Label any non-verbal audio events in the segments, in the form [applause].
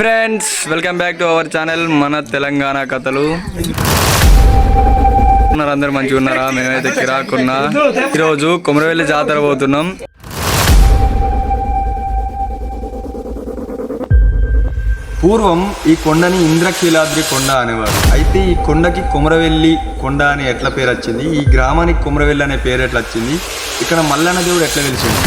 Friends welcome back to our channel మన తెలంగాణ కథలు. ఉన్నారు అందరు మంచిగా ఉన్నారా? మేమైతే కిరాకున్నా ఈరోజు కొమరవెల్లి జాతర పోతున్నాం. పూర్వం ఈ కొండని ఇంద్రకీలాద్రి కొండ అనేవారు. అయితే ఈ కొండకి కొమరవెల్లి కొండ అని ఎట్లా పేరు వచ్చింది ఈ గ్రామానికి కుమరవెల్లి అనే పేరు ఎట్లా వచ్చింది ఇక్కడ మల్లన్న దేవుడు ఎట్లా తెలిసింది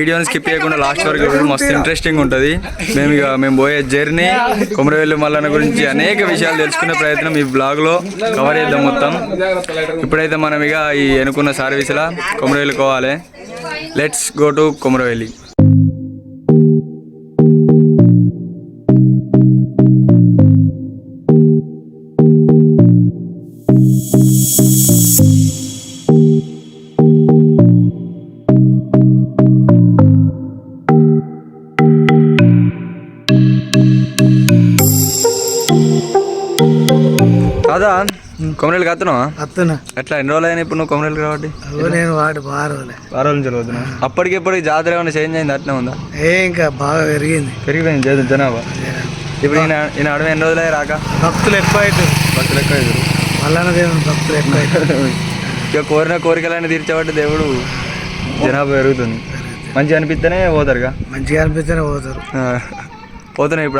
వీడియోని స్కిప్ చేయకుండా లాస్ట్ వరకు మస్తు ఇంట్రెస్టింగ్ ఉంటుంది. మేము ఇక మేము పోయే జర్నీ కొమరవెల్లి మల్లన్న గురించి అనేక విషయాలు తెలుసుకునే ప్రయత్నం ఈ బ్లాగ్లో కవర్ చేద్దాం మొత్తం. ఇప్పుడైతే మనం ఇక ఈ ఎన్నుకున్న సర్వీస్లా కొమరవెల్లి పోవాలి. Let's go to Komaravelli. Komaravelli కత్తున్నావా అత్తన. ఎట్లా ఎన్ని రోజులు అయినా ఇప్పుడు నువ్వు కొమరవెల్లి కాబట్టి? నేను వాడు బాగా రోజులే. వారాల నుంచి చదువుతున్నా అప్పటికిప్పటికి జాతర ఏమైనా చేంజ్ అయింది? అట్లే ఉందా? ఏ ఇంకా బాగా పెరిగింది. పెరిగిపోయింది జన- జనాభా. ఇప్పుడు ఈయన ఈయన అడవి ఎన్ని రోజులే రాక? భక్తులు ఎక్కువ అవుతారు భక్తులు ఎక్కువ అవుతారు. మల్లన్న దేవుని భక్తులు ఎక్కువ అవుతారు [laughs] ఇక కోరిన కోరికలన్నీ తీర్చేవాటి దేవుడు. జనాభా పెరుగుతుంది. మంచిగా అనిపిస్తేనే పోతారుగా? మంచిగా అనిపిస్తేనే పోతారు. ఆ, పోతున్నాయి ఇప్పుడు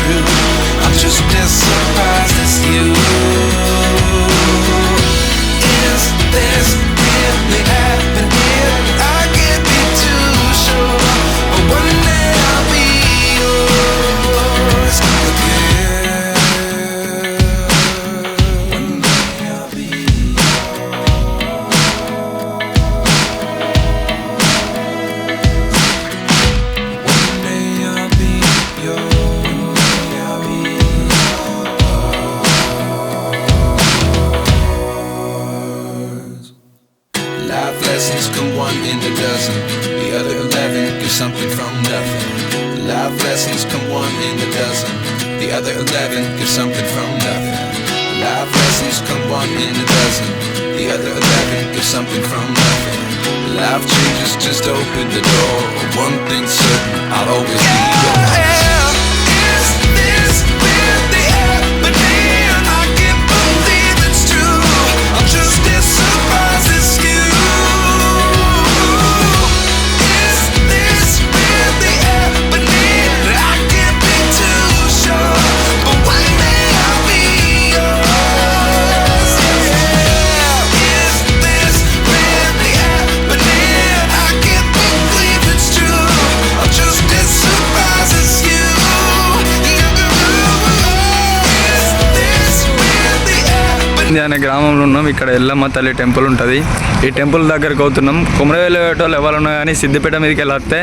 గ్రామంలో ఉన్నాం. ఇక్కడ ఎల్లమ్మ తల్లి టెంపుల్ ఉంటుంది. ఈ టెంపుల్ దగ్గరకు అవుతున్నాం. కుమరవేలు వాళ్ళు ఎవరు ఉన్నా కానీ సిద్దిపేట మీదకి వెళ్ళి వస్తే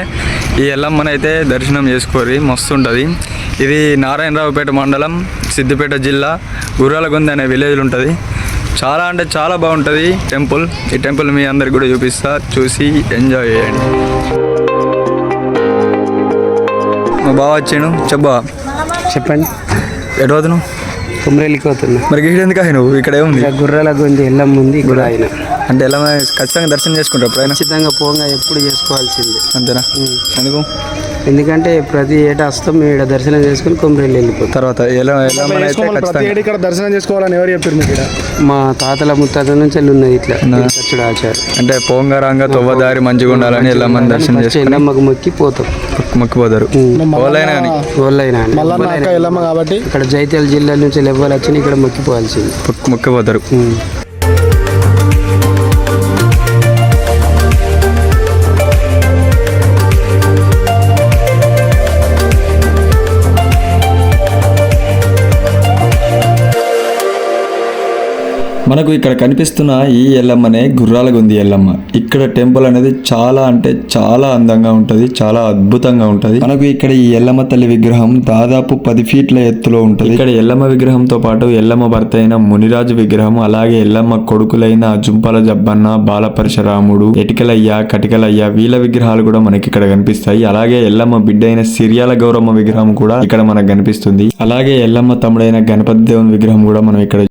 ఈ ఎల్లమ్మని అయితే దర్శనం చేసుకోరి మస్తు ఉంటుంది. ఇది నారాయణరావుపేట మండలం సిద్దిపేట జిల్లా గుర్రాలగొంది అనే విలేజ్లో ఉంటుంది. చాలా అంటే చాలా బాగుంటుంది టెంపుల్. ఈ టెంపుల్ మీ అందరికి కూడా చూపిస్తా. చూసి ఎంజాయ్ చేయండి. మా బావ వచ్చాను చెప్పా చెప్పండి. ఎటు కుమ్రేలికి పోతున్నా. మరి గిడి ఎందుకు ఆయన నువ్వు ఇక్కడ ఏముంది గుర్రాల గొంతు ఎల్లం ఉంది ఇక్కడ ఆయన అంటే ఎలా ఖచ్చితంగా దర్శనం చేసుకుంటారు ఖచ్చితంగా పోగా ఎప్పుడు చేసుకోవాల్సిందే. అంతేనా? ఎందుకు? ఎందుకంటే ప్రతి ఏటా వస్తాం మేము ఇక్కడ దర్శనం చేసుకుని కుమ్రేలి వెళ్ళిపోతాం. తర్వాత ఎలా ఎలా మన అయితే ఖచ్చితంగా ఇక్కడ దర్శనం చేసుకోవాలని ఎవరు చెప్పారు మీకు ఇక్కడ? మా తాతల ముత్తాతల నుంచి వెళ్ళి ఉన్నది ఇట్లా ఖర్చుడు ఆచారం. అంటే పోంగరంగా తొవ్వదారి మంచిగా ఉండాలని ఎలా మంది దర్శనం ఫస్ట్ చేసుకుని ఎల్లమ్మకు మొక్కి పోతాం. మొక్కిపోతారు. కానీ వాళ్ళైనా కాబట్టి? ఇక్కడ జైత్యాల జిల్లా నుంచి ఎవరు వచ్చి ఇక్కడ మొక్కిపోవాల్సింది. మొక్కి- మొక్కిపోతారు. ఉమ్. మనకు ఇక్కడ కనిపిస్తున్న ఈ ఎల్లమ్మనే గుర్రాలగుంది ఎల్లమ్మ. ఇక్కడ టెంపుల్ అనేది చాలా అంటే చాలా అందంగా ఉంటది చాలా అద్భుతంగా ఉంటది. మనకు ఇక్కడ ఈ ఎల్లమ్మ తల్లి విగ్రహం దాదాపు పది ఫీట్ల ఎత్తులో ఉంటది. ఇక్కడ ఎల్లమ్మ విగ్రహంతో పాటు ఎల్లమ్మ భర్త అయిన మునిరాజు విగ్రహం అలాగే ఎల్లమ్మ కొడుకులైన జుంపాల జబ్బన్న బాలపరశురాముడు ఎటికలయ్య కటికలయ్య వీళ్ళ విగ్రహాలు కూడా మనకి ఇక్కడ కనిపిస్తాయి. అలాగే ఎల్లమ్మ బిడ్డ అయిన సిరియాల గౌరమ్మ విగ్రహం కూడా ఇక్కడ మనకు కనిపిస్తుంది. అలాగే ఎల్లమ్మ తమ్ముడైన గణపతి దేవుని విగ్రహం కూడా మనం ఇక్కడ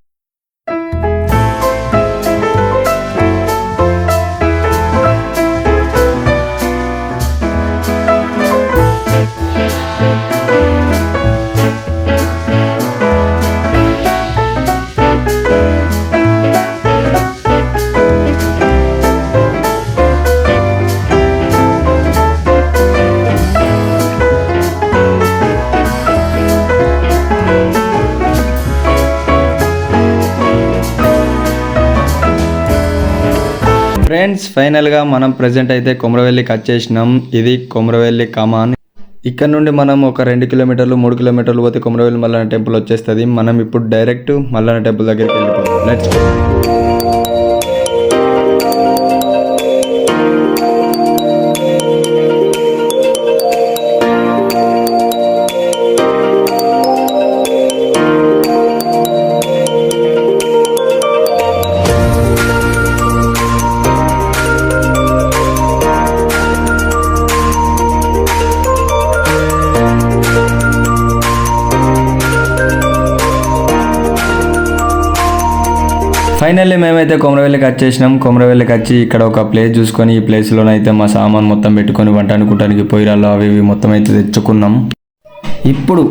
ఫ్రెండ్స్ ఫైనల్గా మనం ప్రజెంట్ అయితే కొమరవెల్లికి వచ్చేసినాం ఇది కొమరవెల్లి కమాన్. ఇక్కడ నుండి మనం ఒక రెండు కిలోమీటర్లు మూడు కిలోమీటర్లు పోతే కొమరవెల్లి మల్లన్న టెంపుల్ వచ్చేస్తుంది. మనం ఇప్పుడు డైరెక్ట్ మల్లన్న టెంపుల్ దగ్గరికి వెళ్ళిపోతాం లెట్స్ ఫైనల్లీ మేమైతే కొమరవెల్లికి వచ్చేసినాం. కొమరవెల్లికి వచ్చి ఇక్కడ ఒక ప్లేస్ చూసుకొని ఈ ప్లేస్లోనైతే మా సామాన్ మొత్తం పెట్టుకొని వంట అనుకుంటానికి పొయ్యిరాళ్ళు అవి ఇవి మొత్తం అయితే తెచ్చుకున్నాం. ఇప్పుడు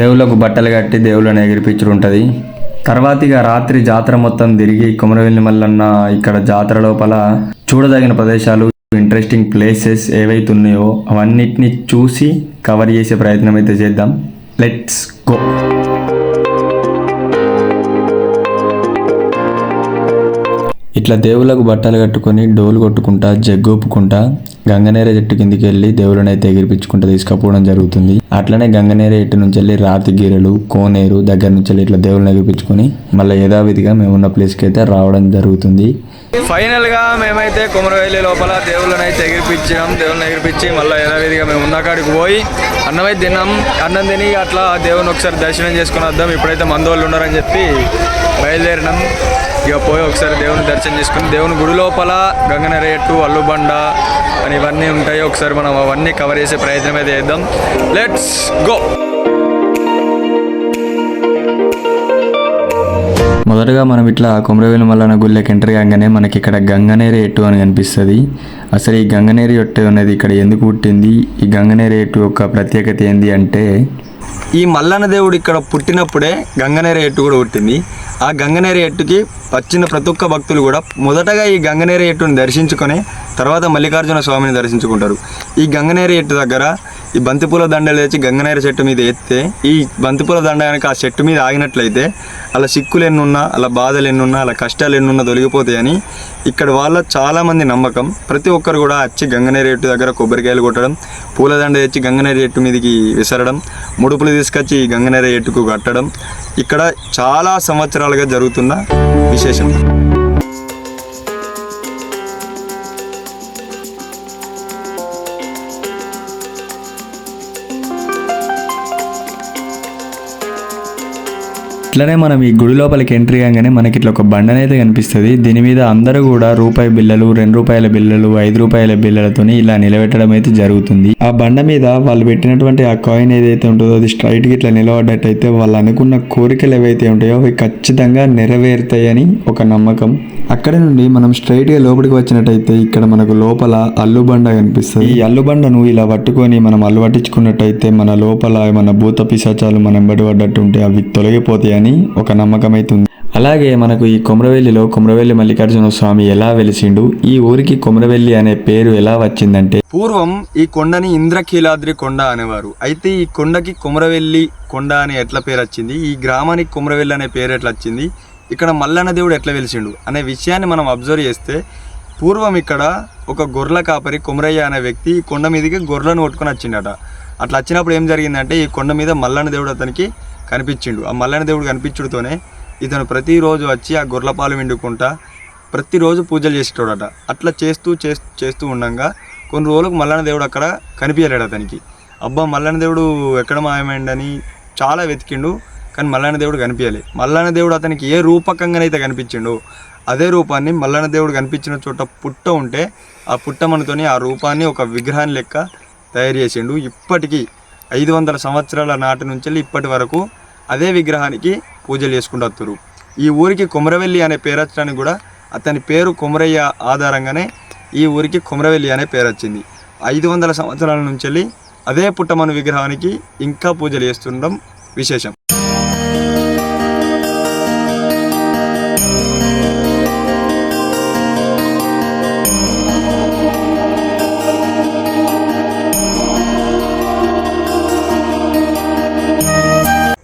దేవుళ్ళకు బట్టలు కట్టి దేవుళ్ళని ఎగిరిపించుడు ఉంటుంది తర్వాత ఇక రాత్రి జాతర మొత్తం తిరిగి కొమరవెల్లి మల్లన్న ఇక్కడ జాతర లోపల చూడదగిన ప్రదేశాలు ఇంట్రెస్టింగ్ ప్లేసెస్ ఏవైతే ఉన్నాయో అవన్నిటిని చూసి కవర్ చేసే ప్రయత్నం అయితే చేద్దాం. లెట్స్ గో ఇట్లా దేవుళ్ళకు బట్టలు కట్టుకొని డోలు కొట్టుకుంటా జగ్గొప్పుకుంటా గంగనేర చెట్టు కిందికి వెళ్ళి దేవుళ్ళని అయితే ఎగిరిపించుకుంటా తీసుకపోవడం జరుగుతుంది. అట్లనే గంగనేర ఎట్టు నుంచి వెళ్ళి రాతి గీరలు కోనేరు దగ్గర నుంచి వెళ్ళి ఇట్లా దేవుళ్ళని ఎగిరిపించుకొని మళ్ళీ యథావిధిగా మేము ఉన్న ప్లేస్కి అయితే రావడం జరుగుతుంది. ఫైనల్గా మేమైతే కుమరవెల్లి లోపల దేవుళ్ళని అయితే ఎగిరిపించినాం. దేవుళ్ళని ఎగిరిపించి మళ్ళీ యథావిధిగా మేము ఉన్న కాడికి పోయి అన్నం అయితే తిన్నాం. అన్నం తిని అట్లా దేవుని ఒకసారి దర్శనం చేసుకుని వద్దాం. ఇప్పుడైతే మందోళ్ళు ఉన్నారని చెప్పి బయలుదేరినాం. ఇక పోయి ఒకసారి దేవుని దర్శనం చేసుకుని దేవుని గుడి లోపల గంగనరేట్టు అల్లుబండ అని ఇవన్నీ ఉంటాయి. ఒకసారి మనం అవన్నీ కవర్ చేసే ప్రయత్నం అయితే చేద్దాం. లెట్స్ గో మొదటగా మనం ఇట్లా కొమరవేలు మల్లన్న గుళ్ళకి ఎంటర్ కాగానే మనకి ఇక్కడ గంగనేరి ఎట్టు అని కనిపిస్తుంది. అసలు ఈ గంగనేరి ఎట్టు అనేది ఇక్కడ ఎందుకు పుట్టింది? ఈ గంగనేరి ఎట్టు యొక్క ప్రత్యేకత ఏంది అంటే ఈ మల్లన్న దేవుడు ఇక్కడ పుట్టినప్పుడే గంగనేరి ఎట్టు కూడా పుట్టింది. ఆ గంగనేరి ఎట్టుకి వచ్చిన ప్రతి ఒక్క భక్తులు కూడా మొదటగా ఈ గంగనేరి ఎట్టుని దర్శించుకొని తర్వాత మల్లికార్జున స్వామిని దర్శించుకుంటారు. ఈ గంగనేరి ఎట్టు దగ్గర ఈ బంతిపూల దండలు తెచ్చి గంగనేర చెట్టు మీద ఎత్తే ఈ బంతిపూల దండ కనుక ఆ చెట్టు మీద ఆగినట్లయితే అలా సిక్కులు ఎన్నున్నా అలా బాధలు ఎన్నున్నా అలా కష్టాలు ఎన్నున్నా తొలగిపోతాయని ఇక్కడ వాళ్ళ చాలామంది నమ్మకం. ప్రతి ఒక్కరు కూడా వచ్చి గంగనేర చెట్టు దగ్గర కొబ్బరికాయలు కొట్టడం పూలదండ తెచ్చి గంగనేర చెట్టు మీదకి విసరడం ముడుపులు తీసుకొచ్చి గంగనేర చెట్టుకు కట్టడం ఇక్కడ చాలా సంవత్సరాలుగా జరుగుతున్న విశేషం. ఇట్లనే మనం ఈ గుడి లోపలికి ఎంట్రీ కాగానే మనకి ఇట్లా ఒక బండ అయితే కనిపిస్తుంది. దీని మీద అందరూ కూడా రూపాయి బిల్లలు రెండు రూపాయల బిల్లలు ఐదు రూపాయల బిల్లలతోని ఇలా నిలబెట్టడం అయితే జరుగుతుంది. ఆ బండ మీద వాళ్ళు పెట్టినటువంటి ఆ కాయిన్ ఏదైతే ఉంటుందో అది స్ట్రైట్గా ఇట్లా నిలబడ్డట్టయితే వాళ్ళు అనుకున్న కోరికలు ఏవైతే ఉంటాయో అవి ఖచ్చితంగా నెరవేరుతాయని ఒక నమ్మకం. అక్కడ నుండి మనం స్ట్రైట్గా లోపలికి వచ్చినట్టయితే ఇక్కడ మనకు లోపల అల్లుబండ కనిపిస్తుంది. ఈ అల్లుబండను ఇలా పట్టుకొని మనం అల్లు పట్టించుకున్నట్టయితే మన లోపల మన భూత పిశాచాలు మనం పడ్డట్టు ఉంటే అవి తొలగిపోతాయని ఒక నమ్మకం అయితే ఉంది అలాగే మనకు ఈ కొమరవెల్లిలో కొమరవెల్లి మల్లికార్జున స్వామి ఎలా వెలిసిండు? ఈ ఊరికి కొమరవెల్లి అనే పేరు ఎలా వచ్చిందంటే పూర్వం ఈ కొండని ఇంద్రకీలాద్రి కొండ అనేవారు. అయితే ఈ కొండకి కొమరవెల్లి కొండ అని ఎట్లా పేరు వచ్చింది ఈ గ్రామానికి కొమరవెల్లి అనే పేరు ఎట్లా వచ్చింది ఇక్కడ మల్లన్న దేవుడు ఎట్లా వెలిసిండు అనే విషయాన్ని మనం అబ్జర్వ్ చేస్తే పూర్వం ఇక్కడ ఒక గొర్రెల కాపరి కొమరయ్య అనే వ్యక్తి ఈ కొండ మీదకి గొర్రెలను కొట్టుకొని వచ్చిండట. అట్లా వచ్చినప్పుడు ఏం జరిగిందంటే ఈ కొండ మీద మల్లన్న దేవుడు అతనికి కనిపించిండు. ఆ మల్లన్న దేవుడు కనిపించుడుతోనే ఇతను ప్రతిరోజు వచ్చి ఆ గొర్రెల పాలు విండుకుంటా ప్రతిరోజు పూజలు చేసేటోడట. అట్లా చేస్తూ చేస్తూ చేస్తూ ఉండగా కొన్ని రోజులకు మల్లన్న దేవుడు అక్కడ కనిపించలేడు అతనికి. అబ్బా మల్లన్న దేవుడు ఎక్కడ మాయమైండని చాలా వెతికిండు. కానీ మల్లన్న దేవుడు కనిపించాలి. మల్లన్న దేవుడు అతనికి ఏ రూపకంగానైతే కనిపించిండు అదే రూపాన్ని మల్లన్న దేవుడు కనిపించిన చోట పుట్ట ఉంటే ఆ పుట్టమనుతోని ఆ రూపాన్ని ఒక విగ్రహాన్ని లెక్క తయారు చేసిండు. ఇప్పటికీ ఐదు వందల సంవత్సరాల నాటి నుంచి ఇప్పటి వరకు అదే విగ్రహానికి పూజలు చేసుకుంటారు. ఈ ఊరికి కుమరవెల్లి అనే పేరు వచ్చడానికి కూడా అతని పేరు కుమరయ్య ఆధారంగానే ఈ ఊరికి కుమరవెల్లి అనే పేరు వచ్చింది. ఐదు వందల సంవత్సరాల నుంచి అదే పుట్టమను విగ్రహానికి ఇంకా పూజలు చేస్తుండడం విశేషం.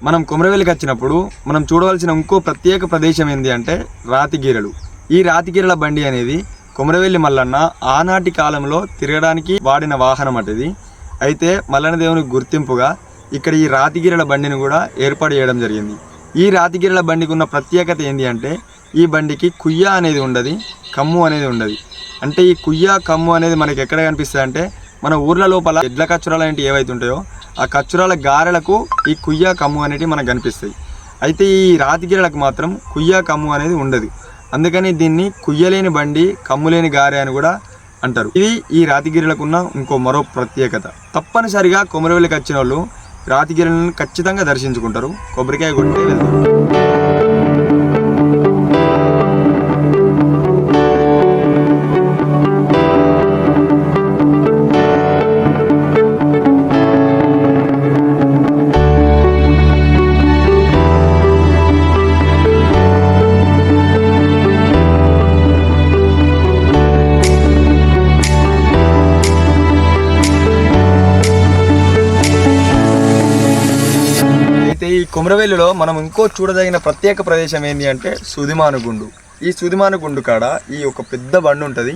మనం కొమరవెల్లికి వచ్చినప్పుడు మనం చూడవలసిన ఇంకో ప్రత్యేక ప్రదేశం ఏంటి అంటే రాతిగీరలు. ఈ రాతిగీరల బండి అనేది కొమరవెల్లి మల్లన్న ఆనాటి కాలంలో తిరగడానికి వాడిన వాహనం అటది అయితే మల్లన్న దేవునికి గుర్తింపుగా ఇక్కడ ఈ రాతిగిరల బండిని కూడా ఏర్పాటు చేయడం జరిగింది. ఈ రాతిగిరల బండికి ఉన్న ప్రత్యేకత ఏంటి అంటే ఈ బండికి కుయ్య అనేది ఉండదు కమ్ము అనేది ఉండదు. అంటే ఈ కుయ్య కమ్ము అనేది మనకి ఎక్కడ కనిపిస్తుంది అంటే మన ఊర్ల లోపల ఎడ్ల కచ్చురాలు అనేవి ఏవైతే ఉంటాయో ఆ కచ్చురాల గారెలకు ఈ కుయ్య కమ్ము అనేటివి మనకు కనిపిస్తాయి. అయితే ఈ రాతిగిరలకు మాత్రం కుయ్య కమ్ము అనేది ఉండదు. అందుకని దీన్ని కుయ్యలేని బండి కమ్ములేని గారె అని కూడా అంటారు. ఇది ఈ రాతిగిరిలకు ఉన్న ఇంకో మరో ప్రత్యేకత. తప్పనిసరిగా కొమరవెల్లికి వచ్చిన వాళ్ళు రాతిగిరిలను ఖచ్చితంగా దర్శించుకుంటారు. కొబ్బరికాయ కొట్టి వెళ్తారు. కుమరవెల్లిలో మనం ఇంకో చూడదగిన ప్రత్యేక ప్రదేశం ఏంటి అంటే సుదిమానుగుండు ఈ సుదిమానుగుండు కాడ ఈ ఒక పెద్ద బండ ఉంటుంది.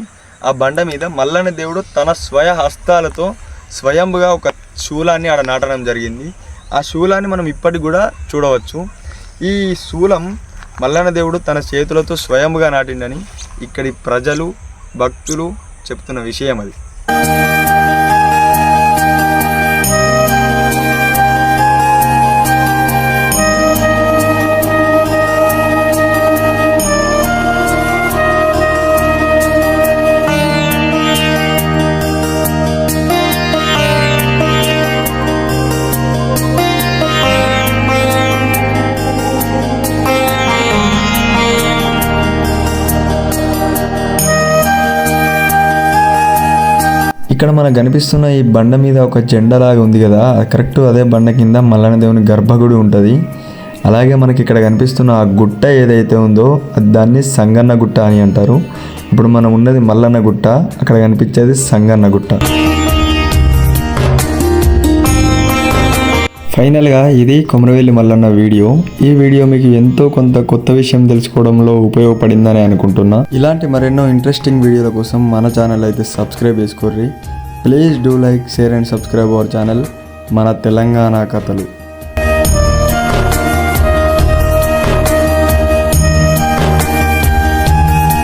ఆ బండ మీద మల్లన్న దేవుడు తన స్వయ హస్తాలతో స్వయంగా ఒక శూలాన్ని ఆడ నాటడం జరిగింది. ఆ శూలాన్ని మనం ఇప్పటికి కూడా చూడవచ్చు. ఈ శూలం మల్లన్న దేవుడు తన చేతులతో స్వయంగా నాటిండని ఇక్కడి ప్రజలు భక్తులు చెప్తున్న విషయం అది. ఇక్కడ మనకు కనిపిస్తున్న ఈ బండ మీద ఒక జెండా లాగా ఉంది కదా అది కరెక్ట్ అదే బండ కింద మల్లన్న దేవుని గర్భగుడి ఉంటుంది. అలాగే మనకి ఇక్కడ కనిపిస్తున్న ఆ గుట్ట ఏదైతే ఉందో దాన్ని సంగన్న గుట్ట అని అంటారు. ఇప్పుడు మనం ఉన్నది మల్లన్న గుట్ట అక్కడ కనిపించేది సంగన్న గుట్ట. ఫైనల్గా ఇది కొమరవెల్లి మల్లన్న వీడియో. ఈ వీడియో మీకు ఎంతో కొంత కొత్త విషయం తెలుసుకోవడంలో ఉపయోగపడిందని అనుకుంటున్నా. ఇలాంటి మరెన్నో ఇంట్రెస్టింగ్ వీడియోల కోసం మన ఛానల్ అయితే subscribe చేసుకోర్రి. Please do like share and subscribe our channel మన తెలంగాణ కథలు.